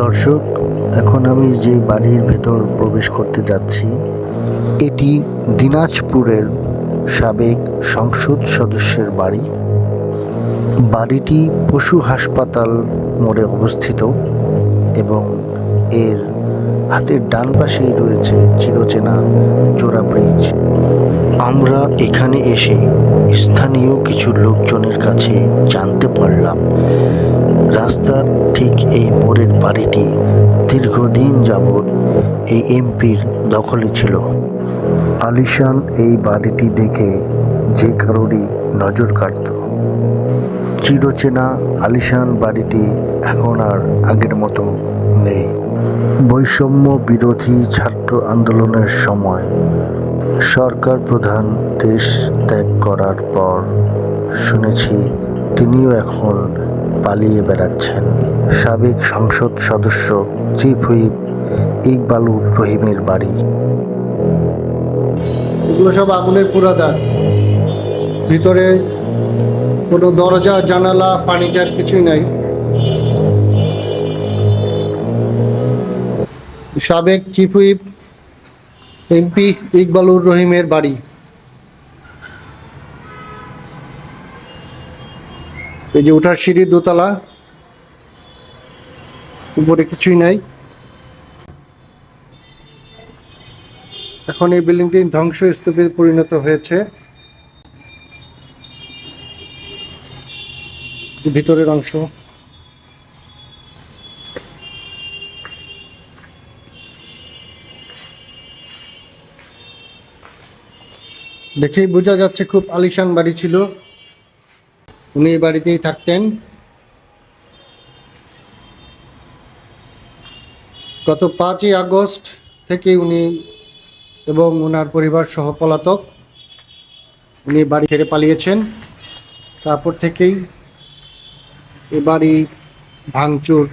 দর্শক, এখন আমি যে বাড়ির ভেতর প্রবেশ করতে যাচ্ছি, এটি দিনাজপুরের সাবেক সংসদ সদস্যের বাড়ি। বাড়িটি পশু হাসপাতাল মোড়ে অবস্থিত এবং এর হাতের ডান পাশেই রয়েছে চিরচেনা জোড়া ব্রিজ। আমরা এখানে এসে স্থানীয় কিছু লোকজনের কাছে জানতে পারলাম, রাস্তার ঠিক এই মোড়ের বাড়িটি দীর্ঘদিন যাবৎ এই এমপির দখলে ছিল। আলিশান এই বাড়িটি দেখে যে কারোরই নজর কাটত। চিরচেনা আলিশান বাড়িটি এখন আর আগের মতো নেই। বৈষম্য বিরোধী ছাত্র আন্দোলনের সময় সরকার প্রধান দেশ ত্যাগ করার পর শুনেছি তিনিও এখন পালিয়ে বেড়াচ্ছেন। সাবেক সংসদ সদস্য চিফ হুইপ ইকবালুর রহিমের বাড়ি। এগুলো সব আগুনের পুরাদার। ভিতরে কোনো দরজা, জানালা, ফার্নিচার কিছুই নাই। সাবেক চিফ হুইপ এমপি ইকবালুর রহিমের বাড়ি। এই যে ওঠার সিঁড়ি, দোতলা, উপরে কিছুই নাই। এখন এই বিল্ডিংটি ধ্বংসস্তূপে পরিণত হয়েছে। যে ভিতরের অংশ। দেখেই বোঝা যাচ্ছে খুব আলিশান বাড়ি ছিল। উনি এই বাড়িতেই থাকতেন। গত পাঁচই আগস্ট থেকে উনি এবং ওনার পরিবার সহ পলাতক। উনি বাড়ি ছেড়ে পালিয়েছেন। তারপর থেকেই এ বাড়ি ভাঙচুর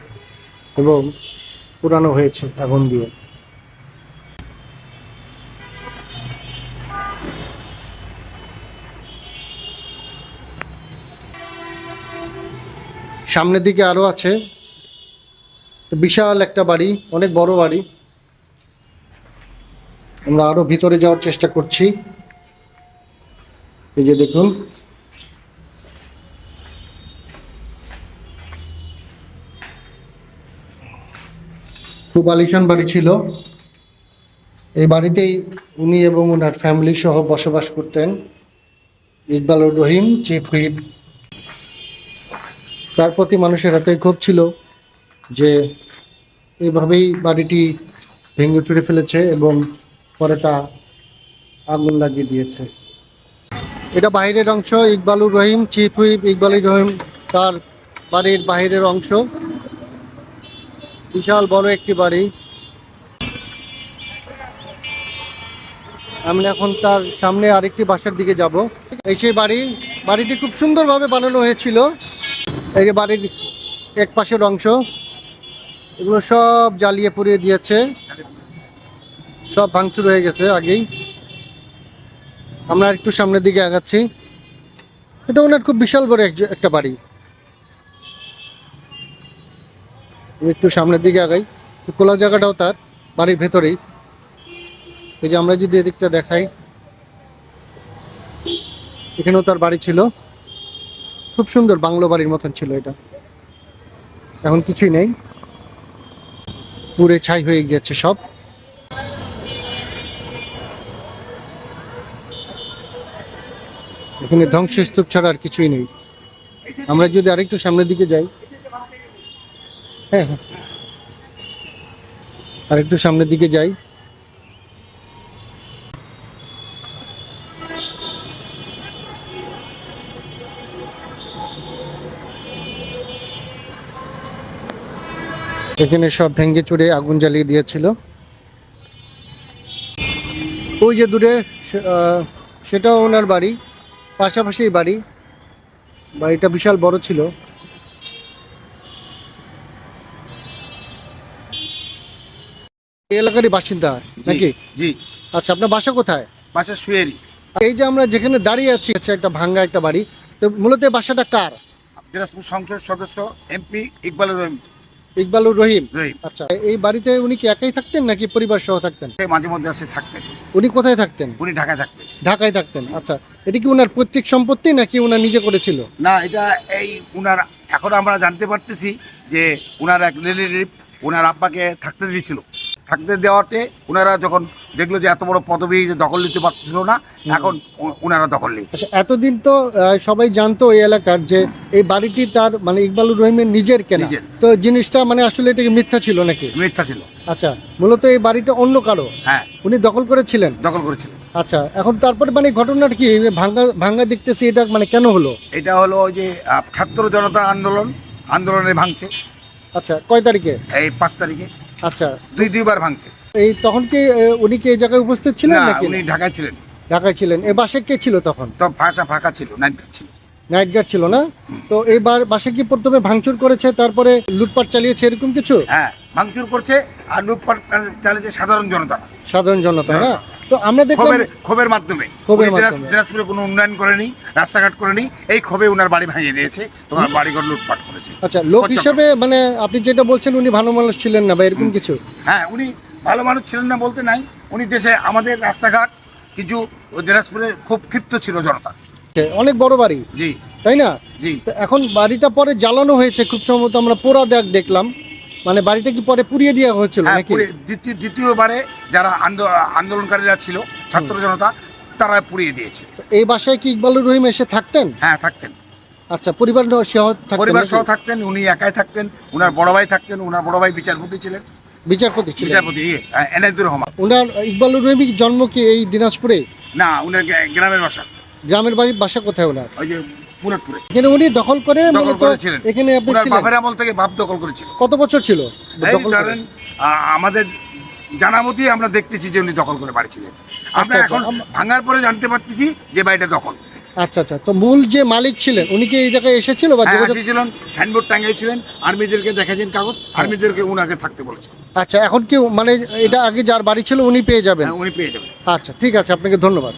এবং পুরানো হয়েছে আগুন দিয়ে। সামনের দিকে আরও আছে। বিশাল একটা বাড়ি, অনেক বড় বাড়ি। আমরা আরও ভিতরে যাওয়ার চেষ্টা করছি। এই যে দেখুন খুব আলিশান বাড়ি ছিল। এই বাড়িতেই উনি এবং ওনার ফ্যামিলি সহ বসবাস করতেন। ইকবালুর রহিম চিফ হুইপ তার প্রতি মানুষের এতই ক্ষোভ ছিল যে এইভাবেই বাড়িটি ভেঙে চুরে ফেলেছে এবং পরে তা আগুন লাগিয়ে দিয়েছে। এটা বাইরের অংশ ইকবালুর রহিম চিফ হুইপ ইকবালুর রহিম, তার বাড়ির বাইরের অংশ। বিশাল বড় একটি বাড়ি। আমি এখন তার সামনে আরেকটি বাসার দিকে যাব। এই সেই বাড়ি, বাড়িটি খুব সুন্দরভাবে বানানো হয়েছিল। এই যে বাড়ির এক পাশের অংশ, এগুলো সব জ্বালিয়ে পুড়িয়ে দিয়েছে। সব ভাঙচুর হয়ে গেছে আগেই। আমরা একটু সামনের দিকে আগাচ্ছি। এটা ওনার খুব বিশাল বড় এক- একটা বাড়ি। একটু সামনের দিকে আগাই। খোলা জায়গাটাও তার, বাড়ির ভেতরেই। এই যে আমরা যদি এদিকটা দেখাই, এখানেও তার বাড়ি ছিল। খুব সুন্দর বাংলো বাড়ির মতন ছিল এটা। এখন কিছুই নেই। পুরে ছাই হয়ে গিয়েছে সব। এখানে ধ্বংসস্তূপ ছাড়া আর কিছুই নেই। আমরা যদি আরেকটু সামনের দিকে যাই হ্যাঁ হ্যাঁ আরেকটু সামনের দিকে যাই। এখানে সব ভেঙে চুরে আগুন জ্বালিয়ে দিয়েছিল। ওই যে দূরে সেটাও ওনার বাড়ি, পাশাপাশি বাড়ি। বাড়িটা বিশাল বড় ছিল। এলাকারই বাসিন্দা নাকি? জি। আচ্ছা আপনার বাসা কোথায়? বাসা শুয়েরি এই যে আমরা যেখানে দাঁড়িয়ে আছি হচ্ছে একটা ভাঙ্গা একটা বাড়ি তো মূলত বাসাটা কার? দিনাজপুর সংসদ সদস্য এমপি ইকবালুর রহিম। ইকবালুর রহিম? আচ্ছা এই বাড়িতে উনি কি একাই থাকতেন নাকি পরিবার সহ থাকতেন মাঝে মধ্যে আসে থাকতেন। উনি কোথায় থাকতেন? উনি ঢাকায় থাকতেন। ঢাকায় থাকতেন আচ্ছা। এটা কি ওনার পৈতৃক সম্পত্তি নাকি ওনার নিজে করেছিল? না এটা এই উনার এখন আমরা জানতে পারতেছি যে উনার এক রিলেটিভ উনার আব্বাকে থাকতে দিয়েছিল। থাকতে দেওয়াতে ওনারা যখন দেখল যে এত বড় পদবি দখল নিতে পারছিল না এখন ওনারা দখল নিয়েছে। আচ্ছা এতদিন তো সবাই জানতো এই এলাকার যে এই বাড়িটি তার মানে ইকবালুর রহিমের নিজের কেনা। তো জিনিসটা মানে আসলে এটা কি মিথ্যা ছিল নাকি? মিথ্যা ছিল। আচ্ছা মূলত এই বাড়িটা অন্য কারও? হ্যাঁ। উনি দখল করেছিলেন? দখল করেছিলেন। আচ্ছা এখন তারপরে মানে ঘটনাটা কি? ভাঙ্গা ভাঙ্গা দেখতেছি এটা মানে কেন হলো? এটা হলো ওই যে ছাত্র জনতা আন্দোলন আন্দোলনে ভাঙছে। আচ্ছা কয় তারিখে? এই পাঁচ তারিখে। আচ্ছা। দুই দুইবার ভাঙছে। এই তখন কি উনি কি এই জায়গায় উপস্থিত ছিলেন না নাকি? উনি ঢাকায় ছিলেন। ঢাকায় ছিলেন। এ বাসে কে ছিল তখন? তো ফাঁসা ফাঁকা ছিল নাইট ছিল। নাইট গার্ড ছিল না? তো এইবার বাসে কি প্রথমে ভাঙচুর করেছে তারপরে লুটপাট চালিয়েছে এরকম কিছু? হ্যাঁ ভাঙচুর করছে আর লুটপাট চালিয়েছে সাধারণ জনতা। সাধারণ জনতা না? তো আমরা দেখলাম ক্ষোভের ক্ষোভের মাধ্যমে। ক্ষোভের উনি দিনাজ- মাধ্যমে। দিনাজপুরে কোনো উন্নয়ন করেনি রাস্তাঘাট করেনি এই ক্ষোভে উনার বাড়ি ভাঙিয়ে দিয়েছে তোমার বাড়িঘর লুটপাট করেছে। আচ্ছা লোক। হিসেবে মানে আপনি যেটা বলছেন উনি ভালো মানুষ ছিলেন না বা এরকম কিছু? হ্যাঁ উনি ভালো মানুষ ছিলেন না বলতে নাই উনি দেশে আমাদের রাস্তাঘাট কিছু দিনাজপুরে খুব ক্ষিপ্ত ছিল জনতা। অনেক বড় বাড়ি। জি। তাই না? জি। তো এখন বাড়িটা পরে জ্বালানো হয়েছে খুব সম্ভবত আমরা পোড়া দেখ দেখলাম। মানে বাড়িটা কি পরে পুড়িয়ে দেওয়া হয়েছিল হ্যাঁ নাকি? পুড়ে- দ্বিতীয় দ্বিতীয়বারে যারা আন্দো- আন্দোলনকারীরা ছিল ছাত্র জনতা তারা পুড়িয়ে দিয়েছে তো এই বাসায় কি ইকবালুর রহিম এসে থাকতেন? হ্যাঁ থাকতেন। আচ্ছা পরিবার সহ থাকতেন পরিবার নাকি? সহ থাকতেন উনি একাই থাকতেন উনার বড় ভাই থাকতেন উনার বড় ভাই বিচারপতি ছিলেন। বিচারপতি ছিলেন। বিচারপতি ইয়ে, আহ, এনায়েতুর রহমান। ওনার ইকবালুর রহিম জন্ম কি এই দিনাজপুরে? না উনার গ্রামের বাসা। গ্রামের বাড়ির বাসা কোথায় ওনার? ওই যে মুরাদপুরে এখানে উনি দখল করে দখল করেছিলেন। এখানে আপনি ছিলেন। বাপের আমল থেকে বাপ দখল করেছিল। কত বছর ছিল? এই ধরেন আমাদের জানা মতই আমরা দেখতেছি যে উনি দখল করে বাড়ি ছিলেন আমরা আচ্ছা, এখন ভাঙার পরে জানতে পারতেছি যে বাড়িটা দখল। আচ্ছা আচ্ছা। তো মূল যে মালিক ছিলেন উনি কি এই জায়গায় এসেছিল বা হ্যাঁ এসেছিলেন সাইনবোর্ড টাঙ্গাইছিলেন আর্মিদেরকে দেখাছেন কাগজ আর্মিদেরকে উনাকে থাকতে বলেছে। আচ্ছা এখন কি মানে এটা আগে যার বাড়ি ছিল উনি পেয়ে যাবেন? হ্যাঁ, উনি পেয়ে যাবেন। আচ্ছা ঠিক আছে আপনাকে ধন্যবাদ।